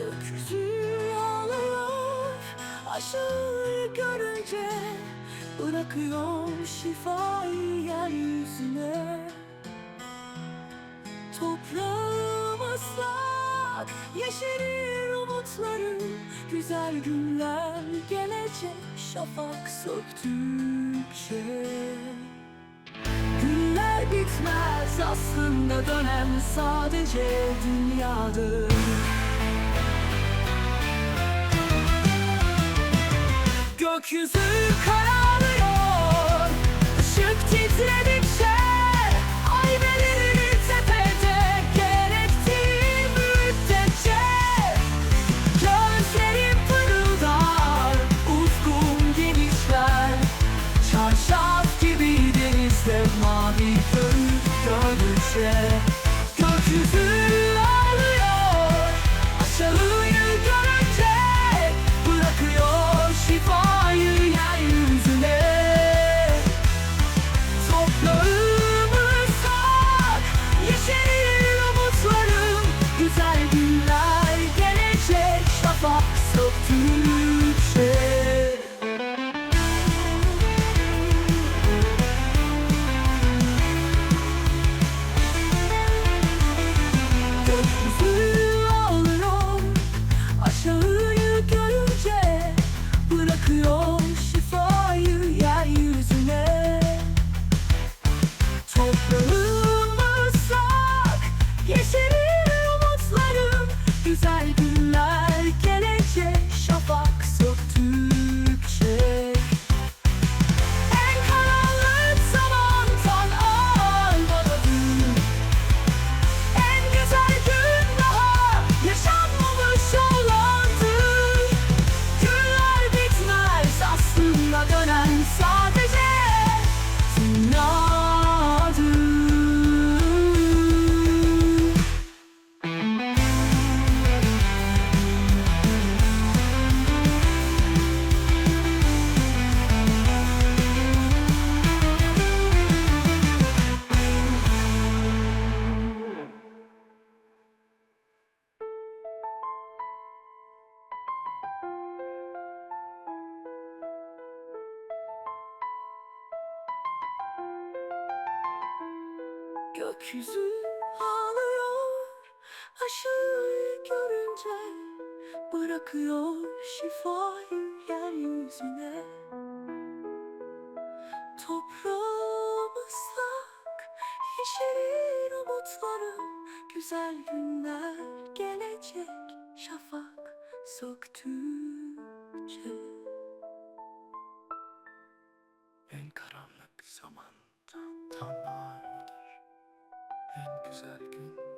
Gökyüzü ağlıyor Aşağı görünce Bırakıyor şifayı yeryüzüne. Toprağım ıslak Yeşerir umutlarım Güzel günler gelecek Şafak söktükçe. Günler bitmez aslında dönem sadece dünyadır Gökyüzü kararıyor. Işık titredikçe Ay belirir tepede Gerektiği müddetçe Gözlerim pırıldar Ufkum genişler. Çarşaf gibi denizde Mavi göğü gördükçe Şafak söktükçe aslında dönen Gökyüzü ağlıyor Aşağı görünce Bırakıyor şifayı yeryüzüne Toprağım ıslak Yeşerir umutlarım Güzel günler gelecek Şafak söktükçe En karanlık zamandan tanrıdır. En güzel gün